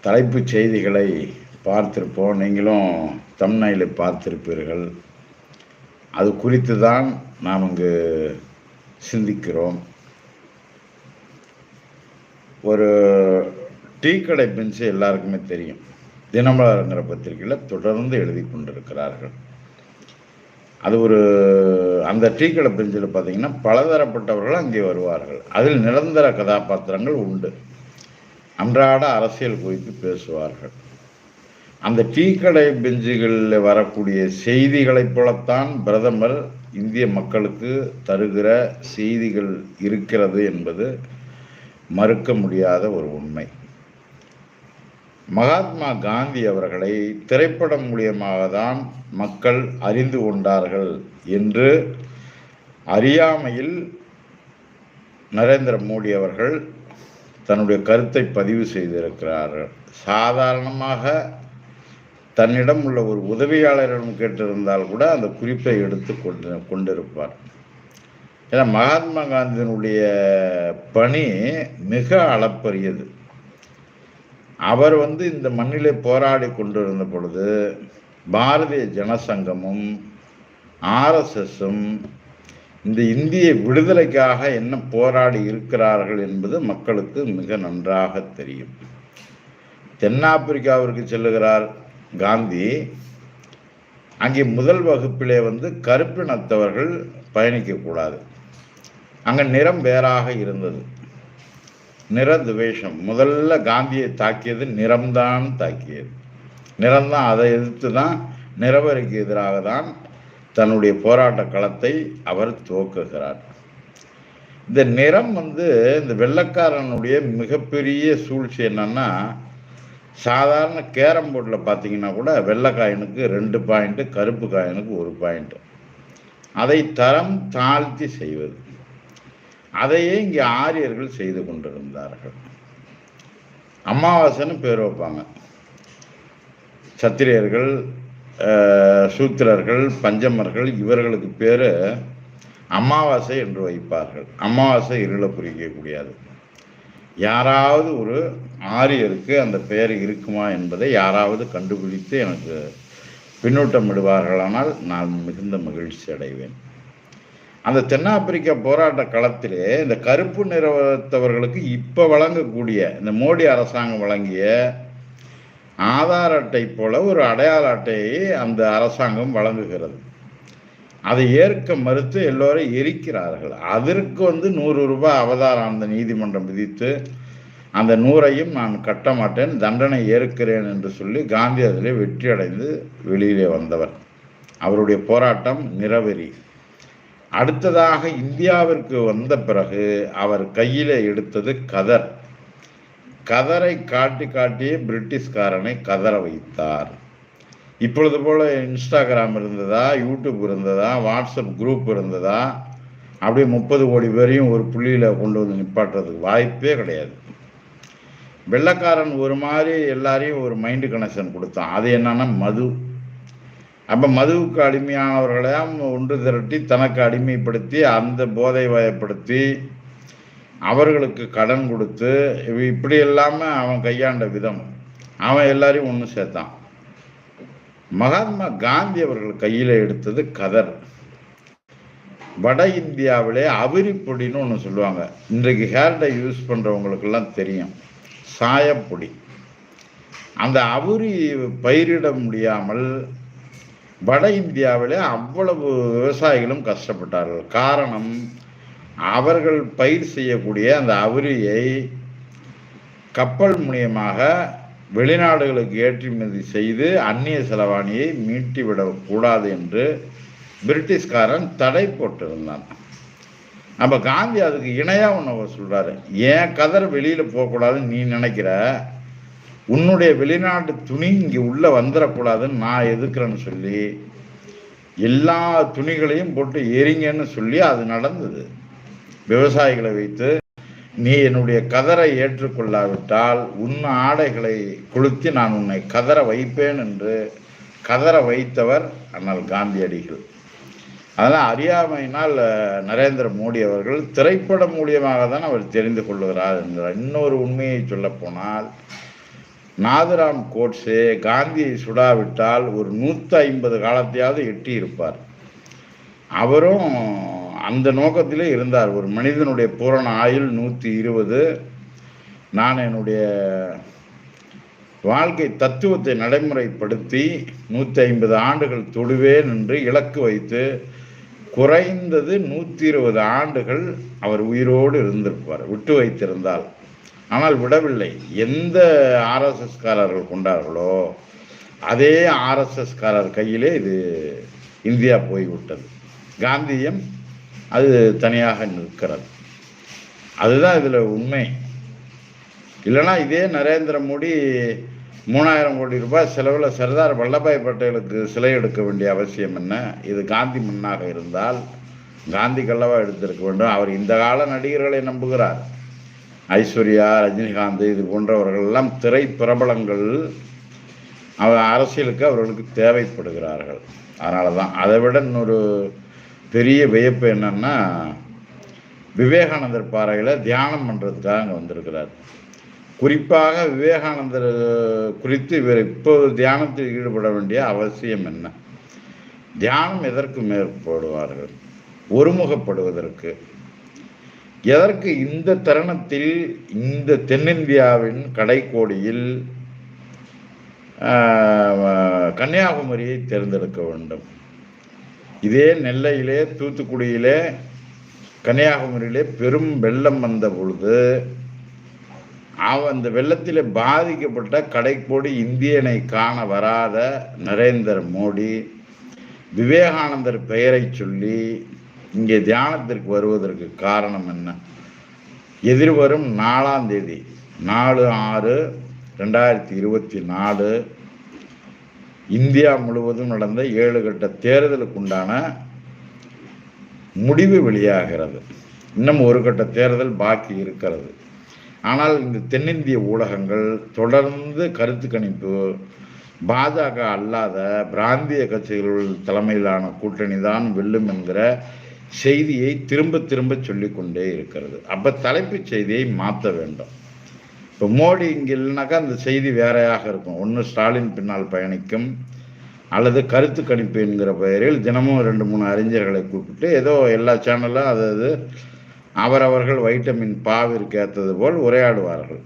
தலைப்புச் செய்திகளை பார்த்திருப்போம். நீங்களும் தமிழ்நாயிலை பார்த்திருப்பீர்கள். அது குறித்து தான் நாம் இங்கு சிந்திக்கிறோம். ஒரு டீ கடை பெஞ்சு எல்லாருக்குமே தெரியும். தினமலருங்கிற பத்திரிகையில் தொடர்ந்து எழுதி கொண்டிருக்கிறார்கள். அது ஒரு அந்த டீ கடை பெஞ்சில் பார்த்தீங்கன்னா பலதரப்பட்டவர்கள் அங்கே வருவார்கள். அதில் நிரந்தர கதாபாத்திரங்கள் உண்டு. அன்றாட அரசியல் குறித்து பேசுவார்கள். அந்த டீ கடை பெஞ்சுகளில் வரக்கூடிய செய்திகளைப் போலத்தான் பிரதமர் இந்திய மக்களுக்கு தருகிற செய்திகள் இருக்கிறது என்பது மறுக்க முடியாத ஒரு உண்மை. மகாத்மா காந்தி அவர்களை திரைப்படம் மூலியமாக தான் மக்கள் அறிந்து கொண்டார்கள் என்று அறியாமையில் நரேந்திர மோடி அவர்கள் தன்னுடைய கருத்தை பதிவு செய்திருக்கிறார்கள் சாதாரணமாக தன்னிடம் உள்ள ஒரு உதவியாளரிடம் கேட்டிருந்தால் கூட அந்த குறிப்பை எடுத்து கொண்டு கொண்டிருப்பார். ஏன்னா மகாத்மா காந்தியினுடைய பணி மிக அளப்பரியது. அவர் வந்து இந்த மண்ணிலே போராடி கொண்டிருந்த பொழுது பாரதிய ஜனசங்கமும் ஆர்எஸ்எஸும் இந்த இந்திய விடுதலைக்காக என்ன போராடி இருக்கிறார்கள் என்பது மக்களுக்கு மிக நன்றாக தெரியும். தென்னாப்பிரிக்காவிற்கு செல்லுகிறார் காந்தி. அங்கே முதல் வகுப்பிலே வந்து கருப்பினத்தவர்கள் பயணிக்கக்கூடாது அங்கே நிறம் வேறாக இருந்தது. நிற துவேஷம். முதல்ல காந்தியை தாக்கியது நிறம்தான் தாக்கியது. நிறம்தான் அதை எதிர்த்து தான் நிறவருக்கு எதிராக தான் தன்னுடைய போராட்ட களத்தை அவர் துவக்குகிறார். இந்த நிறம் வந்து இந்த வெள்ளக்காரனுடைய மிகப்பெரிய சூழ்ச்சி என்னன்னா சாதாரண கேரம் போர்டில் பார்த்தீங்கன்னா கூட வெள்ளை காயினுக்கு ரெண்டு பாயிண்ட்டு கருப்பு காயினுக்கு ஒரு பாயிண்ட்டு அதை தரம் தாழ்த்தி செய்வது. அதையே இங்கே ஆரியர்கள் செய்து கொண்டிருந்தார்கள். அமாவாசைன்னு பேர் வைப்பாங்க. சத்திரியர்கள் சூத்திரர்கள் பஞ்சமர்கள் இவர்களுக்கு பேர் அமாவாசை என்று வைப்பார்கள். அமாவாசை இருளை புரிக்கக்கூடியது. யாராவது ஒரு ஆரியருக்கு அந்த பெயர் இருக்குமா என்பதை யாராவது கண்டுபிடித்து எனக்கு பின்னூட்டம் விடுவார்களானால் நான் மிகுந்த மகிழ்ச்சி அடைவேன். அந்த தென்னாப்பிரிக்கா போராட்ட களத்திலே இந்த கருப்பு நிறத்தவர்களுக்கு இப்போ வழங்கக்கூடிய இந்த மோடி அரசாங்கம் வழங்கிய ஆதார் அட்டை போல ஒரு அடையாள அட்டையை அந்த அரசாங்கம் வழங்குகிறது. அதை ஏற்க மறுத்து எல்லோரும் எரிக்கிறார்கள். அதற்கு வந்து நூறு ரூபாய் அவதாரம் அந்த நீதிமன்றம் விதித்து அந்த நூறையும் நான் கட்ட மாட்டேன் தண்டனை ஏற்கிறேன் என்று சொல்லி காந்தி அதில் வெற்றி அடைந்து வெளியிலே வந்தவர். அவருடைய போராட்டம் நிறவெறி. அடுத்ததாக இந்தியாவிற்கு வந்த பிறகு அவர் கையில் எடுத்தது கதர். கதரை காட்டி காட்டியே பிரிட்டிஷ்காரனை கதற வைத்தார். இப்பொழுது போல் இன்ஸ்டாகிராம் இருந்ததா யூடியூப் இருந்ததா வாட்ஸ்அப் குரூப் இருந்ததா? அப்படியே முப்பது கோடி பேரையும் ஒரு புள்ளியில் கொண்டு வந்து நிப்பாட்டுறதுக்கு வாய்ப்பே கிடையாது. வெள்ளக்காரன் ஒரு மாதிரி எல்லாரையும் ஒரு மைண்டு கனெக்ஷன் கொடுத்தான். அது என்னன்னா மது. அப்போ மதுவுக்கு அடிமையானவர்களையும் ஒன்று திரட்டி தனக்கு அடிமைப்படுத்தி அந்த போதை வயப்படுத்தி அவர்களுக்கு கடன் கொடுத்து இப்படி இல்லாமல் அவன் கையாண்ட விதம். அவன் எல்லாரையும் ஒன்று சேர்த்தான். மகாத்மா காந்தி அவர்கள் கையில் எடுத்தது கதர். வட இந்தியாவிலே அவிரிப்பொடின்னு ஒன்று சொல்லுவாங்க. இன்றைக்கு ஹேர் டை யூஸ் பண்ணுறவங்களுக்கெல்லாம் தெரியும். சாயப்பொடி. அந்த அவுரி பயிரிட முடியாமல் வட இந்தியாவிலே அவ்வளவு விவசாயிகளும் கஷ்டப்பட்டார்கள். காரணம் அவர்கள் பயிர் செய்யக்கூடிய அந்த அவரியை கப்பல் மூலியமாக வெளிநாடுகளுக்கு ஏற்றுமதி செய்து அந்நிய செலவாணியை மீட்டிவிடக்கூடாது என்று பிரிட்டிஷ்காரன் தடை போட்டிருந்தான். நம்ம காந்தி அதுக்கு இணையாக ஒன்று சொல்கிறாரு ஏன் கதர் வெளியில் போகக்கூடாதுன்னு நீ நினைக்கிற? உன்னுடைய வெளிநாட்டு துணி இங்கே உள்ளே வந்துடக்கூடாதுன்னு நான் எதிர்க்கிறேன்னு சொல்லி எல்லா துணிகளையும் போட்டு எரிங்கன்னு சொல்லி அது நடந்தது. விவசாயிகளை வைத்து நீ என்னுடைய கதரை ஏற்றுக்கொள்ளாவிட்டால் உன் ஆடைகளை கொளுத்தி நான் உன்னை கதற வைப்பேன் என்று கதற வைத்தவர் அண்ணல் காந்தியடிகள். அதனால் அறியாமையினால் நரேந்திர மோடி அவர்கள் திரைப்படம் மூலியமாக தான் அவர் தெரிந்து கொள்கிறார் என்கிறார். இன்னொரு உண்மையை சொல்லப்போனால் நாதுராம் கோட்ஸே காந்தியை சுடாவிட்டால் ஒரு நூற்றி ஐம்பது காலத்தையாவது எட்டி இருப்பார் அவரும் அந்த நோக்கத்திலே இருந்தார். ஒரு மனிதனுடைய பூரண ஆயுள் நூற்றி இருபது. நான் என்னுடைய வாழ்க்கை தத்துவத்தை நடைமுறைப்படுத்தி நூற்றி ஐம்பது ஆண்டுகள் தொடுவேன் என்று இலக்கு வைத்து குறைந்தது நூற்றி இருபது ஆண்டுகள் அவர் உயிரோடு இருந்திருப்பார் விட்டு வைத்திருந்தால். ஆனால் விடவில்லை. எந்த ஆர்எஸ்எஸ்காரர்கள் கொண்டார்களோ அதே ஆர்எஸ்எஸ்காரர் கையிலே இது இந்தியா போய்விட்டது. காந்தியம் அது தனியாக நிற்கிறது. அதுதான் இதில் உண்மை. இல்லைன்னா இதே நரேந்திர மோடி மூணாயிரம் கோடி ரூபாய் செலவில் சர்தார் வல்லபாய் பட்டேலுக்கு சிலை எடுக்க வேண்டிய அவசியம் என்ன? இது காந்தி முன்னாக இருந்தால் காந்தி கல்லவா எடுத்திருக்க வேண்டும். அவர் இந்த கால நடிகர்களை நம்புகிறார். ஐஸ்வர்யா ரஜினிகாந்த் இது போன்றவர்கள் எல்லாம் திரை பிரபலங்கள் அவர் அரசியலுக்கு அவர்களுக்கு தேவைப்படுகிறார்கள். அதனால தான் அதை விட இன்னொரு பெரிய வியப்பு என்னன்னா விவேகானந்தர் பாறையில் தியானம் பண்ணுறதுக்காக அங்கே வந்திருக்கிறார். குறிப்பாக விவேகானந்தர் குறித்து இவர் இப்போது தியானத்தில் ஈடுபட வேண்டிய அவசியம் என்ன? தியானம் எதற்கு மேற்கொள்வார்கள் ஒருமுகப்படுவதற்கு. எதற்கு இந்த தருணத்தில் இந்த தென்னிந்தியாவின் கடைக்கோடியில் கன்னியாகுமரியை தேர்ந்தெடுக்க வேண்டும்? இதே நெல்லையிலே தூத்துக்குடியிலே கன்னியாகுமரியிலே பெரும் வெள்ளம் வந்த பொழுது அவ அந்த வெள்ளத்தில் பாதிக்கப்பட்ட கடைக்கோடி இந்தியனை காண வராத நரேந்திர மோடி விவேகானந்தர் பெயரை சொல்லி இங்கே தியானத்திற்கு வருவதற்கு காரணம் என்ன? எதிர்வரும் நாலாம் தேதி நாலு ஆறு ரெண்டாயிரத்தி இருபத்தி நாலு இந்தியா முழுவதும் நடந்த ஏழு கட்ட தேர்தலுக்கு உண்டான முடிவு வெளியாகிறது. இன்னும் ஒரு கட்ட தேர்தல் பாக்கி இருக்கிறது. ஆனால் இந்த தென்னிந்திய ஊடகங்கள் தொடர்ந்து கருத்து கணிப்பு பாஜக அல்லாத பிராந்திய கட்சிகள் தலைமையிலான கூட்டணி தான் வெல்லும் என்கிற செய்தியை திரும்ப திரும்ப சொல்லிக்கொண்டே இருக்கிறது. அப்போ தலைப்புச் செய்தியை மாற்ற வேண்டும். இப்போ மோடி இங்கே இல்லைனாக்கா அந்த செய்தி வேறையாக இருக்கும். ஒன்று ஸ்டாலின் பின்னால் பயணிக்கும் அல்லது கருத்து கணிப்பு என்கிற பெயரில் தினமும் ரெண்டு மூணு அறிஞர்களை கூப்பிட்டு ஏதோ எல்லா சேனலும் அதாவது அது அவரவர்கள் வைட்டமின் பாவிற்கு ஏற்றது போல் உரையாடுவார்கள்.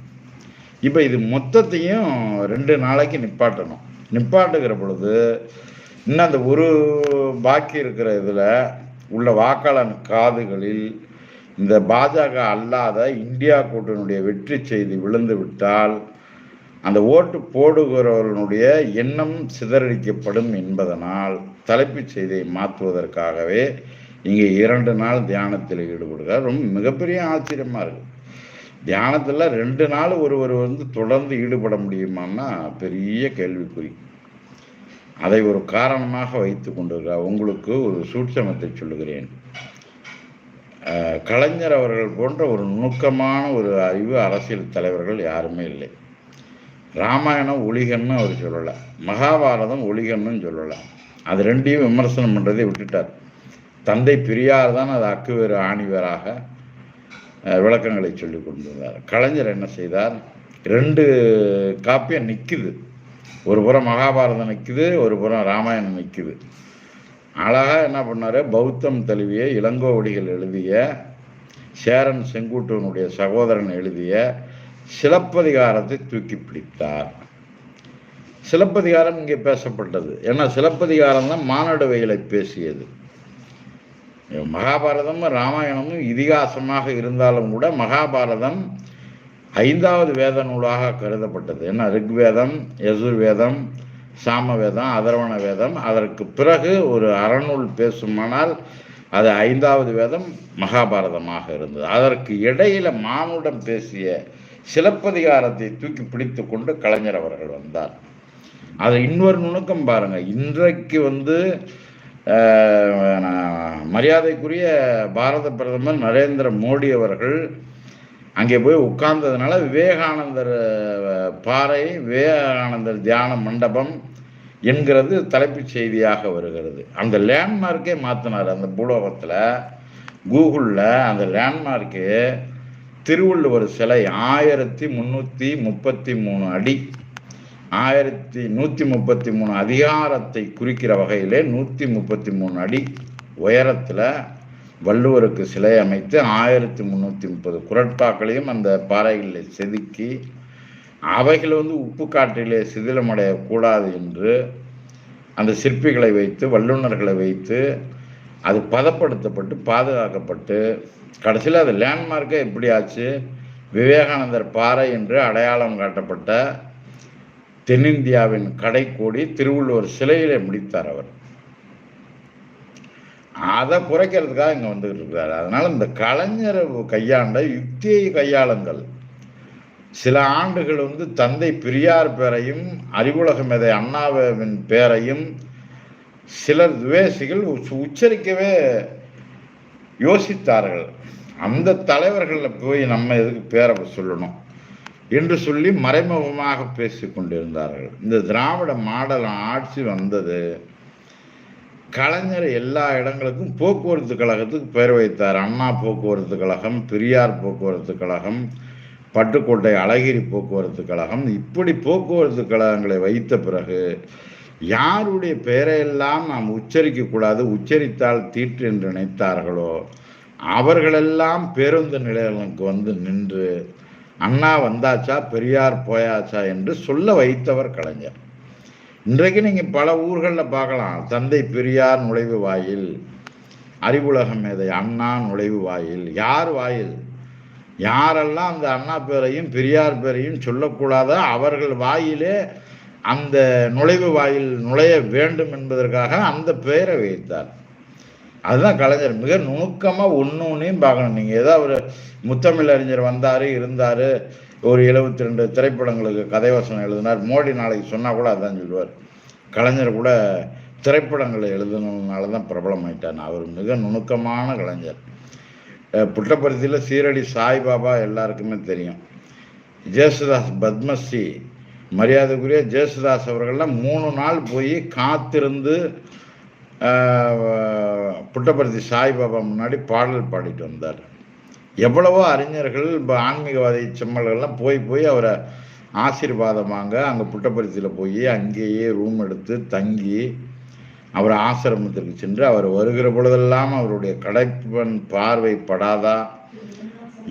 இப்போ இது மொத்தத்தையும் ரெண்டு நாளைக்கு நிப்பாட்டணும். நிப்பாட்டுகிற பொழுது இன்னும் அந்த ஒரு பாக்கி இருக்கிற இதில் உள்ள வாக்காளன் காதுகளில் இந்த பாஜக அல்லாத இந்தியா கூட்டணியுடைய வெற்றி செய்தி விழுந்து விட்டால் அந்த ஓட்டு போடுகிறவர்களுடைய எண்ணம் சிதறடிக்கப்படும் என்பதனால் தலைப்புச் செய்தியை மாற்றுவதற்காகவே இங்கே இரண்டு நாள் தியானத்தில் ஈடுபடுகிறார். ரொம்ப மிகப்பெரிய ஆச்சரியமாக இருக்குது தியானத்தில் ரெண்டு நாள் ஒருவர் வந்து தொடர்ந்து ஈடுபட முடியுமான்னா பெரிய கேள்விக்குறி. அதை ஒரு காரணமாக வைத்து கொண்டிருக்கிறார். உங்களுக்கு ஒரு சூட்சமத்தை சொல்லுகிறேன். கலைஞர் அவர்கள் போன்ற ஒரு நுணுக்கமான ஒரு அறிவு அரசியல் தலைவர்கள் யாருமே இல்லை. ராமாயணம் ஒளிகன்னு அவர் சொல்லலை. மகாபாரதம் ஒளிகன்னு சொல்லலை. அது ரெண்டையும் விமர்சனம் பண்ணுறதை விட்டுட்டார். தந்தை பெரியார் தான் அது அக்குவேறு ஆணிவேராக விளக்கங்களை சொல்லி கொண்டிருந்தார் கலைஞர் என்ன செய்தார்? ரெண்டு காப்பியம் நிற்குது ஒரு புறம் மகாபாரதம் நிற்குது ஒரு புறம் ராமாயணம் நிற்குது அழகாக என்ன பண்ணார்? பௌத்தம் தழுவிய இளங்கோவடிகள் எழுதிய சேரன் செங்குட்டுவனுடைய சகோதரன் எழுதிய சிலப்பதிகாரத்தை தூக்கி பிடித்தார். சிலப்பதிகாரம் இங்கே பேசப்பட்டது. ஏன்னா சிலப்பதிகாரம் தான் மானடவைகளை பேசியது. மகாபாரதமும் ராமாயணமும் இதிகாசமாக இருந்தாலும் கூட மகாபாரதம் ஐந்தாவது வேத நூலாக கருதப்பட்டது. ஏன்னா ரிக்வேதம் யசுர்வேதம் சாமவேதம் அதரவண வேதம். அதற்கு பிறகு ஒரு அறநூல் பேசுமானால் அது ஐந்தாவது வேதம் மகாபாரதமாக இருந்தது. அதற்கு இடையில மானுடம் பேசிய சிலப்பதிகாரத்தை தூக்கி பிடித்து கொண்டு கலைஞர் அவர்கள் வந்தார். அது இன்னொரு நுணுக்கம் பாருங்க. இன்றைக்கு வந்து நான் மரியாதைக்குரிய பாரத பிரதமர் நரேந்திர மோடி அவர்கள் அங்கே போய் உட்கார்ந்ததுனால விவேகானந்தர் பாறை விவேகானந்தர் தியான மண்டபம் என்கிறது தலைப்புச் செய்தியாக வருகிறது. அந்த லேண்ட்மார்க்கே மாற்றினார் அந்த பூலோகத்தில். கூகுளில் அந்த லேண்ட்மார்க்கு திருவள்ளுவர் சிலை ஆயிரத்தி முந்நூற்றி முப்பத்தி மூணு அடி. ஆயிரத்தி நூற்றி முப்பத்தி மூணு அதிகாரத்தை குறிக்கிற வகையிலே நூற்றி முப்பத்தி மூணு அடி உயரத்தில் வள்ளுவருக்கு சிலை அமைத்து ஆயிரத்தி முந்நூற்றி முப்பது குரட்பாக்களையும் அந்த பாறைகளில் செதுக்கி அவைகள் வந்து உப்பு காற்றிலே சிதிலமடையக்கூடாது என்று அந்த சிற்பிகளை வைத்து வல்லுநர்களை வைத்து அது பதப்படுத்தப்பட்டு பாதுகாக்கப்பட்டு கடைசியில் அது லேண்ட்மார்க்கே எப்படி ஆச்சு? விவேகானந்தர் பாறை என்று அடையாளம் காட்டப்பட்ட தென்னிந்தியாவின் கடைக்கோடி திருவள்ளுவர் சிலையிலே முடித்தார் அவர். அதை குறைக்கிறதுக்காக இங்கே வந்துகிட்டு இருக்கிறாரு. அதனால் இந்த கலைஞர் கையாண்ட யுக்தியை கையாளுங்கள். சில ஆண்டுகள் வந்து தந்தை பெரியார் பேரையும் அறிவுலக மேதை அண்ணாவின் பேரையும் சிலர் துவேசிகள் உச்சரிக்கவே யோசித்தார்கள். அந்த தலைவர்களில் போய் நம்ம எதுக்கு பேரை சொல்லணும் என்று சொல்லி மறைமுகமாக பேசி கொண்டிருந்தார்கள். இந்த திராவிட மாடல் ஆட்சி வந்தது கலைஞர் எல்லா இடங்களுக்கும் போக்குவரத்து கழகத்துக்கு பெயர் வைத்தார். அண்ணா போக்குவரத்து கழகம் பெரியார் போக்குவரத்து கழகம் பட்டுக்கோட்டை அழகிரி போக்குவரத்து கழகம். இப்படி போக்குவரத்து கழகங்களை வைத்த பிறகு யாருடைய பெயரையெல்லாம் நாம் உச்சரிக்கக்கூடாது உச்சரித்தால் தீட்டு என்று நினைத்தார்களோ அவர்களெல்லாம் பேருந்து நிலையங்களுக்கு வந்து நின்று அண்ணா வந்தாச்சா பெரியார் போயாச்சா என்று சொல்ல வைத்தவர் கலைஞர். இன்றைக்கு நீங்கள் பல ஊர்களில் பார்க்கலாம். தந்தை பெரியார் நுழைவு வாயில் அறிவுலகம் மேதை அண்ணா நுழைவு வாயில். யார் வாயில்? யாரெல்லாம் அந்த அண்ணா பேரையும் பெரியார் பேரையும் சொல்லக்கூடாதோ அவர்கள் வாயிலே அந்த நுழைவு வாயில் நுழைய வேண்டும் என்பதற்காக அந்த பெயரை வைத்தார். அதுதான் கலைஞர். மிக நுணுக்கமாக ஒன்று ஒன்றையும் பார்க்கணும். நீங்கள் ஏதோ ஒரு முத்தமிழ் அறிஞர் வந்தார் இருந்தார் ஒரு எழுபத்தி ரெண்டு திரைப்படங்களுக்கு கதைவசனம் எழுதினார். மோடி நாளைக்கு சொன்னால் கூட அதான் சொல்லுவார். கலைஞர் கூட திரைப்படங்களை எழுதுனதுனால தான் பிரபலமாயிட்டார். அவர் மிக நுணுக்கமான கலைஞர். புட்டபர்த்தியில் சீரடி சாய்பாபா எல்லாருக்குமே தெரியும். ஜேசுதாஸ் பத்மஸ்ரீ மரியாதைக்குரிய ஜேசுதாஸ் அவர்கள்லாம் மூணு நாள் போய் காத்திருந்து புட்டபர்த்தி சாய்பாபா முன்னாடி பாடல் பாடிட்டு வந்தார். எவ்வளவோ அறிஞர்கள் இப்போ ஆன்மீகவாதி செம்மல்கள்லாம் போய் போய் அவரை ஆசீர்வாதமாங்க அங்கே புட்டபரிசியில் போய் அங்கேயே ரூம் எடுத்து தங்கி அவர் ஆசிரமத்திற்கு சென்று அவர் வருகிற பொழுதெல்லாம் அவருடைய கடைப்பன் பார்வை படாதா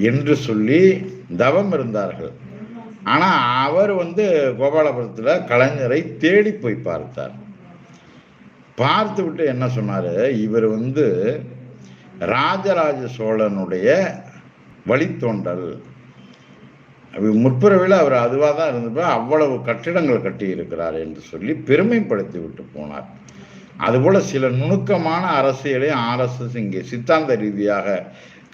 என்று சொல்லி தவம் இருந்தார்கள். ஆனால் அவர் வந்து கோபாலபுரத்தில் கலைஞரை தேடி போய் பார்த்தார். பார்த்து விட்டு என்ன சொன்னார்? இவர் வந்து ராஜராஜ சோழனுடைய வழித்தோண்டல் முற்புறவில் அவர் அதுவாக தான் இருந்தப்ப அவ்வளவு கட்டிடங்கள் கட்டியிருக்கிறார் என்று சொல்லி பெருமைப்படுத்தி விட்டு போனார். அதுபோல் சில நுணுக்கமான அரசியலையும் ஆர்எஸ்எஸ் இங்கே சித்தாந்த ரீதியாக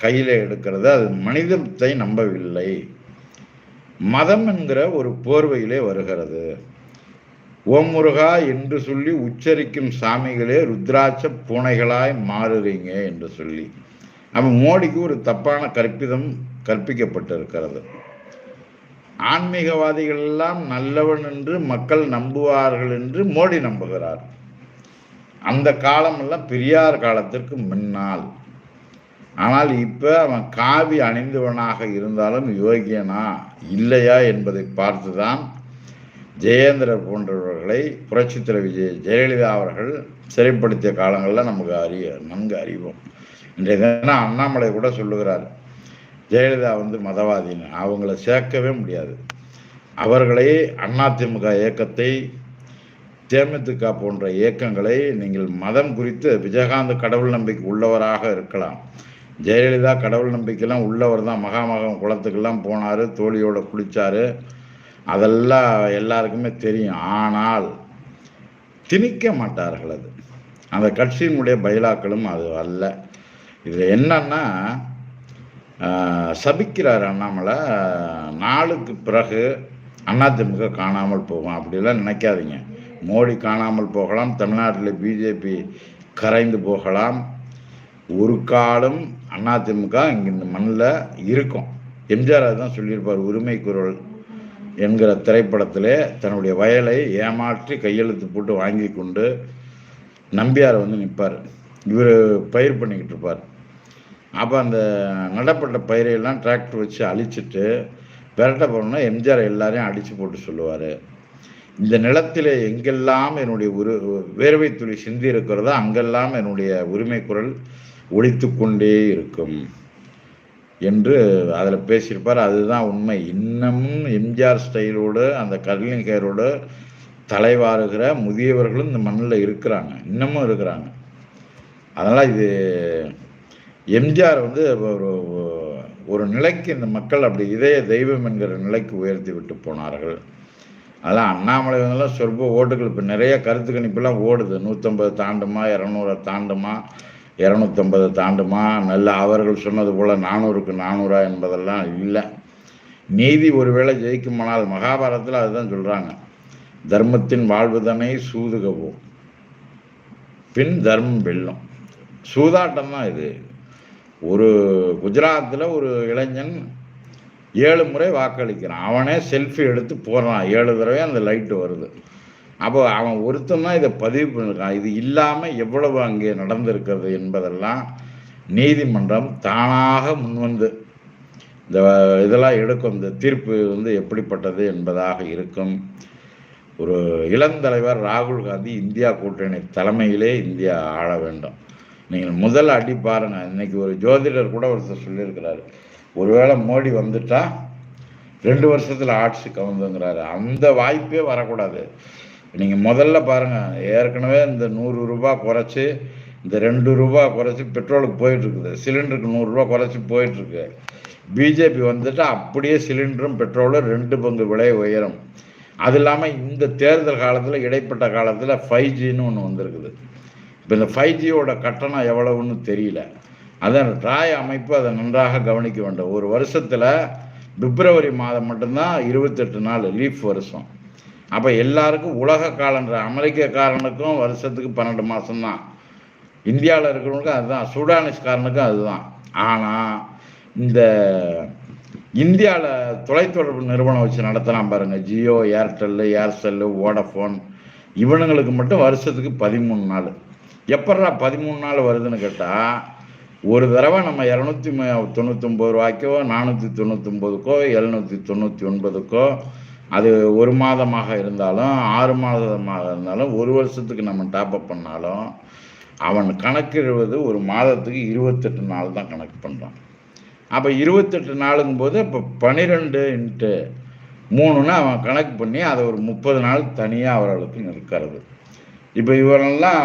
கையில் எடுக்கிறது. அது மனிதத்தை நம்பவில்லை. மதம் என்கிற ஒரு போர்வையிலே வருகிறது. ஓம் முருகா என்று சொல்லி உச்சரிக்கும் சாமிகளே ருத்ராட்ச பூனைகளாய் மாறுறீங்க என்று சொல்லி அப்போ மோடிக்கு ஒரு தப்பான கற்பிதம் கற்பிக்கப்பட்டிருக்கிறது. ஆன்மீகவாதிகள் எல்லாம் நல்லவன் என்று மக்கள் நம்புவார்கள் என்று மோடி நம்புகிறார். அந்த காலமெல்லாம் பெரியார் காலத்திற்கு முன்னால். ஆனால் இப்போ அவன் காவி அணிந்தவனாக இருந்தாலும் யோகியனா இல்லையா என்பதை பார்த்துதான் ஜெயேந்திரர் போன்றவர்களை புரட்சித்திர விஜய் ஜெயலலிதா அவர்கள் சிறைப்படுத்திய காலங்களில் நமக்கு அறிய நன்கு அறிவோம். இன்றைய தினம் அண்ணாமலை கூட சொல்லுகிறார் ஜெயலலிதா வந்து மதவாதின்னு. அவங்கள சேர்க்கவே முடியாது. அவர்களை அதிமுக இயக்கத்தை தேமுதிக போன்ற இயக்கங்களை நீங்கள் மதம் குறித்து விஜயகாந்த் கடவுள் நம்பிக்கை உள்ளவராக இருக்கலாம். ஜெயலலிதா கடவுள் நம்பிக்கைலாம் உள்ளவர் தான். மகாமகம் குளத்துக்கெல்லாம் போனார் தோழியோட குளித்தார் அதெல்லாம் எல்லாருக்குமே தெரியும். ஆனால் திணிக்க மாட்டார்கள் அது. அந்த கட்சியினுடைய பயிலாக்களும் அது அல்ல. இதில் என்னன்னா சபிக்கிறார் அண்ணாமலை நாளுக்கு பிறகு அதிமுக காணாமல் போகும் அப்படிலாம் நினைக்காதீங்க. மோடி காணாமல் போகலாம் தமிழ்நாட்டில் பிஜேபி கரைந்து போகலாம். ஒரு காலம் அதிமுக இங்கே இந்த மண்ணில் இருக்கும். எம்ஜிஆர் அதுதான் சொல்லியிருப்பார் உரிமை குரல் என்கிற திரைப்படத்திலே தன்னுடைய வயலை ஏமாற்றி கையெழுத்து போட்டு வாங்கி கொண்டு நம்பியார் வந்து நிற்பார். இவர் பயிர் பண்ணிக்கிட்டு இருப்பார். அப்போ அந்த நடப்பட்ட பயிரையெல்லாம் டிராக்டர் வச்சு அழிச்சிட்டு விரட்ட போனோம்னா எம்ஜிஆர் எல்லாரையும் அடித்து போட்டு சொல்லுவார். இந்த நிலத்தில் எங்கெல்லாம் என்னுடைய உரு வேர்வை துளி சிந்தி இருக்கிறதோ அங்கெல்லாம் என்னுடைய உரிமை குரல் ஒழித்து கொண்டே இருக்கும் என்று அதில் பேசியிருப்பார். அதுதான் உண்மை. இன்னமும் எம்ஜிஆர் ஸ்டைலோடு அந்த கர்லிங் தலைவாருகிற முதியவர்களும் இந்த மண்ணில் இருக்கிறாங்க. இன்னமும் இருக்கிறாங்க. அதனால் இது எம்ஜிஆர் வந்து ஒரு ஒரு நிலைக்கு இந்த மக்கள் அப்படி இதய தெய்வம் என்கிற நிலைக்கு உயர்த்தி விட்டு போனார்கள். அதெல்லாம் அண்ணாமலை வந்துலாம் சொற்ப ஓட்டுகள். இப்போ நிறைய கருத்து கணிப்புலாம் ஓடுது. நூற்றம்பது தாண்டுமா இரநூறை தாண்டுமா இரநூத்தம்பது தாண்டுமா. நல்ல அவர்கள் சொன்னது போல் நானூறுக்கு நானூறா என்பதெல்லாம் இல்லை. நீதி ஒருவேளை ஜெயிக்குமானால் மகாபாரதத்தில் அதுதான் சொல்கிறாங்க தர்மத்தின் வாழ்வுதனை சூதுகவும் பின் தர்மம் வெல்லும். சூதாட்டம் தான் இது. ஒரு குஜராத்தில் ஒரு இளைஞன் ஏழு முறை வாக்களிக்கிறான். அவனே செல்ஃபி எடுத்து போடுறான். ஏழு தடவை அந்த லைட்டு வருது. அப்போ அவன் ஒருத்தன் தான் இதை பதிவு பண்ணியிருக்கான் இது இல்லாமல் எவ்வளவு அங்கே நடந்திருக்கிறது என்பதெல்லாம் நீதிமன்றம் தானாக முன்வந்து இந்த இதெல்லாம் எடுக்கும். இந்த தீர்ப்பு வந்து எப்படிப்பட்டது என்பதாக இருக்கும். ஒரு இளந்தலைவர் ராகுல் காந்தி இந்தியா கூட்டணி தலைமையிலே இந்தியா ஆள வேண்டும். நீங்கள் முதல் அடி பாருங்கள் இன்னைக்கு ஒரு ஜோதிடர் கூட ஒருத்தர் சொல்லியிருக்கிறாரு. ஒருவேளை மோடி வந்துட்டா ரெண்டு வருஷத்தில் ஆட்சி கவுந்துங்கிறாரு. அந்த வாய்ப்பே வரக்கூடாது. நீங்கள் முதல்ல பாருங்கள் ஏற்கனவே இந்த நூறு ரூபா குறைச்சி இந்த ரெண்டு ரூபா குறைச்சி பெட்ரோலுக்கு போயிட்டுருக்குது. சிலிண்டருக்கு நூறுரூவா குறைச்சி போயிட்டுருக்கு. பிஜேபி வந்துட்டு அப்படியே சிலிண்டரும் பெட்ரோலும் ரெண்டு பங்கு விலை உயரும். அது இல்லாமல் இந்த தேர்தல் காலத்தில் இடைப்பட்ட காலத்தில் ஃபைவ் ஜின்னு ஒன்று வந்திருக்குது. இப்போ இந்த ஃபைவ் ஜியோட கட்டணம் எவ்வளவுன்னு தெரியல. அதான் ராய் அமைப்பு அதை நன்றாக கவனிக்க வேண்டும். ஒரு வருஷத்தில் பிப்ரவரி மாதம் மட்டும்தான் இருபத்தெட்டு நாள் லீஃப் வருஷம். அப்போ எல்லாருக்கும் உலக காலன்ற அமெரிக்கக்காரனுக்கும் வருஷத்துக்கு பன்னெண்டு மாதம்தான் இந்தியாவில் இருக்கிறவனுக்கும் அதுதான் சூடானிஸ்காரனுக்கும் அதுதான். ஆனால் இந்த இந்தியாவில் தொலைத்தொடர்பு நிறுவனம் வச்சு நடத்தலாம் பாருங்கள் ஜியோ ஏர்டெல்லு ஏர்செல்லு வோடஃபோன். இவனுங்களுக்கு மட்டும் வருஷத்துக்கு பதிமூணு நாள். எப்பட்றா பதிமூணு நாள் வருதுன்னு கேட்டால் ஒரு தடவை நம்ம இரநூத்தி தொண்ணூத்தொம்பது ரூபாய்க்கோ நானூற்றி தொண்ணூத்தொம்பதுக்கோ எழுநூற்றி தொண்ணூற்றி ஒன்பதுக்கோ அது ஒரு மாதமாக இருந்தாலும் ஆறு மாதமாக இருந்தாலும் ஒரு வருஷத்துக்கு நம்ம டாப்அப் பண்ணாலும் அவன் கணக்கிடுவது ஒரு மாதத்துக்கு இருபத்தெட்டு நாள் தான் கணக்கு பண்ணுறான் அப்போ இருபத்தெட்டு நாளுங்கும் போது இப்போ பன்னிரெண்டு இன்ட்டு மூணுன்னு அவன் கணக்கு பண்ணி அதை ஒரு முப்பது நாள் தனியாக அவர்களுக்கு நிற்கிறது இப்போ இவரெல்லாம்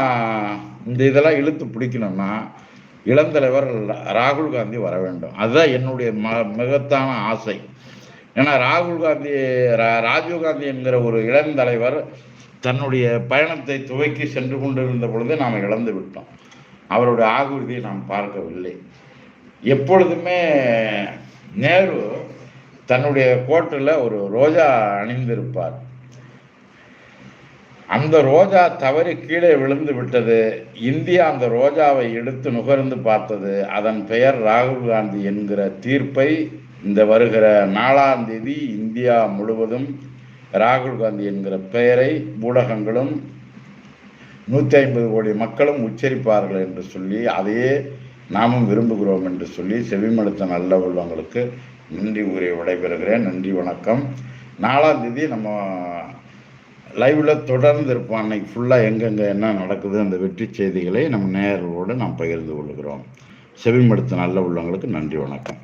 இந்த இதெல்லாம் இழுத்து பிடிக்கணும்னா இளந்தலைவர் ராகுல் காந்தி வர வேண்டும். அதுதான் என்னுடைய ம மிகத்தான ஆசை. ஏன்னா ராகுல் காந்தி ராஜீவ் காந்தி என்கிற ஒரு இளந்தலைவர் தன்னுடைய பயணத்தை துவக்கி சென்று கொண்டிருந்த பொழுது நாம் இழந்து விட்டோம். அவருடைய ஆகுதியை நாம் பார்க்கவில்லை. எப்பொழுதுமே நேரு தன்னுடைய கோட்டில் ஒரு ரோஜா அணிந்திருப்பார். அந்த ரோஜா தவறி கீழே விழுந்து விட்டது. இந்தியா அந்த ரோஜாவை எடுத்து நுகர்ந்து பார்த்தது. அதன் பெயர் ராகுல் காந்தி என்கிற தீர்ப்பை இந்த வருகிற நாலாம் தேதி இந்தியா முழுவதும் ராகுல் காந்தி என்கிற பெயரை ஊடகங்களும் நூற்றி ஐம்பது கோடி மக்களும் உச்சரிப்பார்கள் என்று சொல்லி அதையே நாமும் விரும்புகிறோம் என்று சொல்லி செவிமடுத்த நல்ல உள்ளவங்களுக்கு நன்றி உரை விடைபெறுகிறேன். நன்றி வணக்கம். நாலாம் தேதி நம்ம லைவில் தொடர்ந்து இருப்போம் அன்னைக்கு ஃபுல்லாக எங்கெங்கே என்ன நடக்குது அந்த வெற்றி செய்திகளை நம்ம நேர்களோடு நாம் பகிர்ந்து கொள்கிறோம். செவிமடுத்த நல்ல உள்ளவங்களுக்கு நன்றி வணக்கம்.